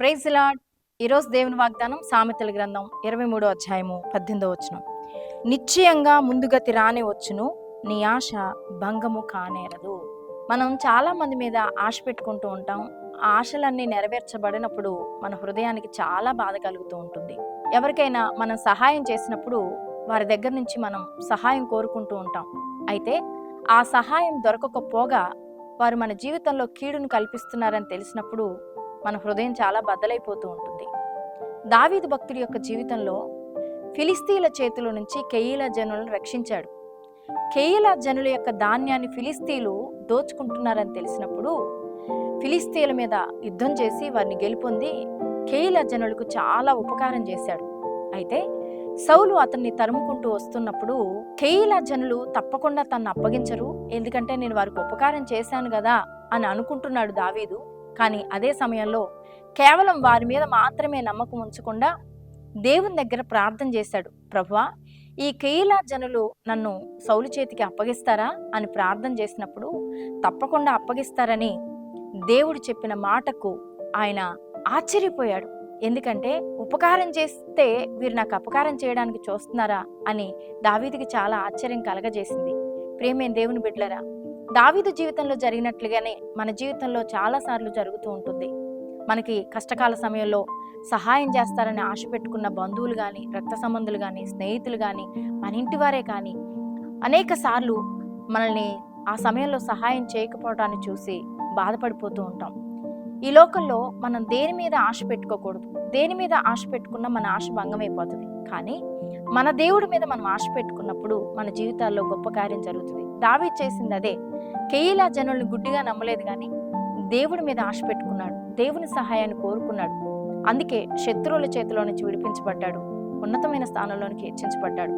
Praise lord ఈరోజు దేవుని వాగ్దానం సామెతల గ్రంథం ఇరవై మూడో అధ్యాయము పద్దెనిమిదో వచ్చును నిశ్చయంగా ముందుగతి రానే వచ్చును నీ ఆశ భంగము కానేరదు. మనం చాలా మంది మీద ఆశ పెట్టుకుంటూ ఉంటాం. ఆ ఆశలన్నీ నెరవేర్చబడినప్పుడు మన హృదయానికి చాలా బాధ కలుగుతూ ఉంటుంది. ఎవరికైనా మనం సహాయం చేసినప్పుడు వారి దగ్గర నుంచి మనం సహాయం కోరుకుంటూ ఉంటాం. అయితే ఆ సహాయం దొరకకపోగా వారు మన జీవితంలో కీడును కల్పిస్తున్నారని తెలిసినప్పుడు మన హృదయం చాలా బద్దలైపోతూ ఉంటుంది. దావీదు భక్తుడి యొక్క జీవితంలో ఫిలిస్తీన్ల చేతుల నుంచి కెయిల జనులను రక్షించాడు. కెయిల జనుల యొక్క ధాన్యాన్ని ఫిలిస్తీన్లు దోచుకుంటున్నారని తెలిసినప్పుడు ఫిలిస్తీన్ల మీద యుద్ధం చేసి వారిని గెలుపొంది కెయిల జనులకు చాలా ఉపకారం చేశాడు. అయితే సౌలు అతన్ని తరుముకుంటూ వస్తున్నప్పుడు కెయిల జనులు తప్పకుండా తన్ను అప్పగించరు. ఎందుకంటే నేను వారికి ఉపకారం చేశాను కదా అని అనుకుంటున్నాడు దావీదు. కానీ అదే సమయంలో కేవలం వారి మీద మాత్రమే నమ్మకం ఉంచకుండా దేవుని దగ్గర ప్రార్థన చేశాడు. ప్రభువా ఈ కేయిలా జనులు నన్ను సౌలు చేతికి అప్పగిస్తారా? అని ప్రార్థన చేసినప్పుడు తప్పకుండా అప్పగిస్తారని దేవుడు చెప్పిన మాటకు ఆయన ఆశ్చర్యపోయాడు. ఎందుకంటే ఉపకారం చేస్తే వీరు నాకు అపకారం చేయడానికి చూస్తున్నారా అని దావీదికి చాలా ఆశ్చర్యం కలగజేసింది. ప్రేమే దేవుని బిడ్డలరా దావీదు జీవితంలో జరిగినట్లుగానే మన జీవితంలో చాలా సార్లు జరుగుతూ ఉంటుంది. మనకి కష్టకాల సమయంలో సహాయం చేస్తారని ఆశ పెట్టుకున్న బంధువులు కానీ రక్త సంబంధులు కానీ స్నేహితులు కానీ మన ఇంటి వారే కానీ అనేక సార్లు మనల్ని ఆ సమయంలో సహాయం చేయకపోవటాన్ని చూసి బాధపడిపోతూ ఉంటాం. ఈ లోకంలో మనం దేని మీద ఆశ పెట్టుకోకూడదు. దేని మీద ఆశ పెట్టుకున్నా మన ఆశ భంగమైపోతుంది కానీ మన దేవుడి మీద మనం ఆశ పెట్టుకున్నప్పుడు మన జీవితాల్లో గొప్ప కార్యం జరుగుతుంది. దావి చేసింది అదే. కేయిలా జనుల్ని గుడ్డిగా నమ్మలేదు కానీ దేవుడి మీద ఆశ పెట్టుకున్నాడు. దేవుని సహాయాన్ని కోరుకున్నాడు. అందుకే శత్రువుల చేతిలో నుంచి విడిపించబడ్డాడు. ఉన్నతమైన స్థానంలోనికి హెచ్చించబడ్డాడు.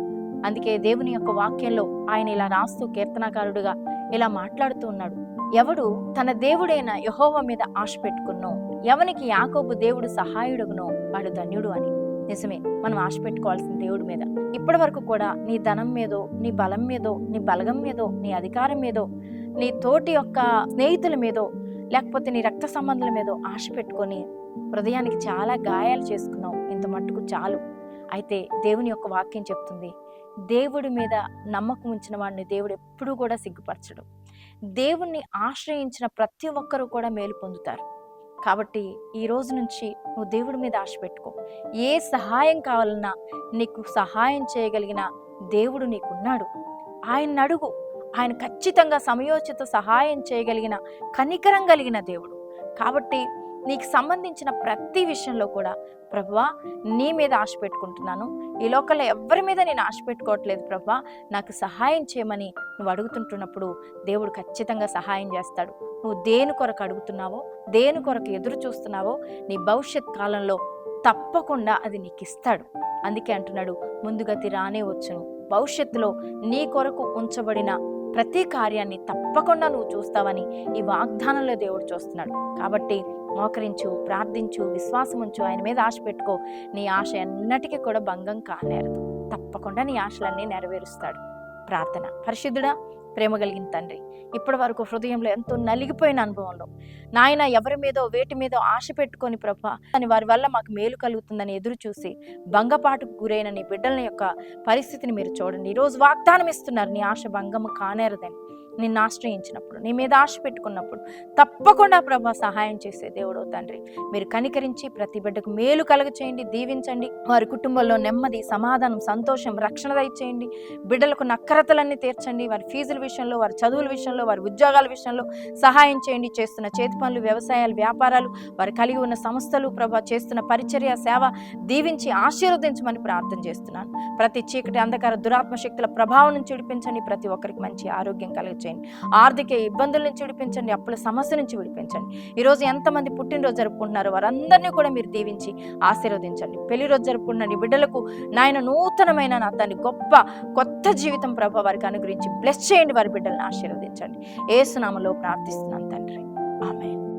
అందుకే దేవుని యొక్క వాక్యంలో ఆయన ఇలా రాస్తూ కీర్తనాకారుడుగా ఇలా మాట్లాడుతూ ఉన్నాడు. ఎవడు తన దేవుడైన యహోవ మీద ఆశ పెట్టుకున్నో ఎవనికి యాకోబు దేవుడు సహాయుడుగునో వాడు ధన్యుడు అని. నిజమే మనం ఆశ పెట్టుకోవాల్సిన దేవుడి మీద. ఇప్పటి వరకు కూడా నీ ధనం మీదో నీ బలం మీదో నీ బలగం మీదో నీ అధికారం మీదో నీ తోటి యొక్క స్నేహితుల మీదో లేకపోతే నీ రక్త సంబంధుల మీదో ఆశ పెట్టుకొని హృదయానికి చాలా గాయాలు చేసుకున్నావు. ఇంత మట్టుకు చాలు. అయితే దేవుని యొక్క వాక్యం చెప్తుంది దేవుడి మీద నమ్మకం ఉంచిన వాడిని దేవుడు ఎప్పుడూ కూడా సిగ్గుపరచడు. దేవుణ్ణి ఆశ్రయించిన ప్రతి ఒక్కరూ కూడా మేలు పొందుతారు. కాబట్టి ఈ రోజు నుంచి నువ్వు దేవుడి మీద ఆశ పెట్టుకో. ఏ సహాయం కావాలన్నా నీకు సహాయం చేయగలిగిన దేవుడు నీకున్నాడు. ఆయన అడుగు. ఆయన ఖచ్చితంగా సమయోచిత సహాయం చేయగలిగిన కనికరం కలిగిన దేవుడు. కాబట్టి నీకు సంబంధించిన ప్రతి విషయంలో కూడా ప్రభా నీ మీద ఆశ పెట్టుకుంటున్నాను. ఈ లోకంలో ఎవరి మీద నేను ఆశ పెట్టుకోవట్లేదు ప్రభా నాకు సహాయం చేయమని నువ్వు అడుగుతుంటున్నప్పుడు దేవుడు ఖచ్చితంగా సహాయం చేస్తాడు. నువ్వు దేని కొరకు అడుగుతున్నావో దేని కొరకు ఎదురు చూస్తున్నావో నీ భవిష్యత్ కాలంలో తప్పకుండా అది నీకు ఇస్తాడు. అందుకే అంటున్నాడు ముందుగతి రానే వచ్చును. భవిష్యత్తులో నీ కొరకు ఉంచబడిన ప్రతి కార్యాన్ని తప్పకుండా నువ్వు చూస్తావని ఈ వాగ్దానంలో దేవుడు చూస్తున్నాడు. కాబట్టి మోకరించు ప్రార్థించు విశ్వాసం ఉంచు ఆయన మీద ఆశ పెట్టుకో. నీ ఆశ ఎన్నటికీ కూడా భంగం కానేరదు. తప్పకుండా నీ ఆశలన్నీ నెరవేరుస్తాడు. ప్రార్థన. పరిశుద్ధుడా ప్రేమ కలిగిన తండ్రి. ఇప్పటి వరకు హృదయంలో ఎంతో నలిగిపోయిన అనుభవంలో. నాయన ఎవరి మీదో వేటి మీదో ఆశ పెట్టుకొని ప్రభా అని వారి వల్ల మాకు మేలు కలుగుతుందని ఎదురు చూసి భంగపాటుకు గురైన నీ బిడ్డల యొక్క పరిస్థితిని మీరు చూడండి. ఈరోజు వాగ్దానం ఇస్తున్నారు నీ ఆశ భంగము కానేరదని. నిన్ను ఆశ్రయించినప్పుడు నీ మీద ఆశ పెట్టుకున్నప్పుడు తప్పకుండా ప్రభా సహాయం చేసే దేవుడో తండ్రి. మీరు కనికరించి ప్రతి బిడ్డకు మేలు కలగ చేయండి దీవించండి. వారి కుటుంబంలో నెమ్మది సమాధానం సంతోషం రక్షణ దయచేయండి. బిడ్డలకు నక్కరతలన్నీ తీర్చండి. వారి ఫీజులు విషయంలో వారి చదువుల విషయంలో వారి ఉద్యోగాల విషయంలో సహాయం చేయండి. చేస్తున్న చేతి పనులు వ్యవసాయాలు వ్యాపారాలు వారు కలిగి ఉన్న సంస్థలు ప్రభా చేస్తున్న పరిచర్య సేవ దీవించి ఆశీర్వదించమని ప్రార్థన చేస్తున్నాను. ప్రతి చీకటి అంధకార దురాత్మ శక్తుల ప్రభావం నుంచి విడిపించండి. ప్రతి ఒక్కరికి మంచి ఆరోగ్యం కలిగించండి ఆర్థిక ఇబ్బందుల నుంచి విడిపించండి. అప్పుల సమస్య నుంచి విడిపించండి. ఈరోజు ఎంతమంది పుట్టినరోజు జరుపుకుంటున్నారో వారందరినీ కూడా మీరు దీవించి ఆశీర్వదించండి. పెళ్ళి రోజు జరుపుకున్న నీ బిడ్డలకు నాయన నూతనమైన నా దాన్ని గొప్ప కొత్త జీవితం ప్రభావ వారికి అనుగ్రహించి బ్లెస్ చేయండి. వారి బిడ్డలను ఆశీర్వదించండి. ఏసునామలో ప్రార్థిస్తున్నాను తండ్రి. ఆమె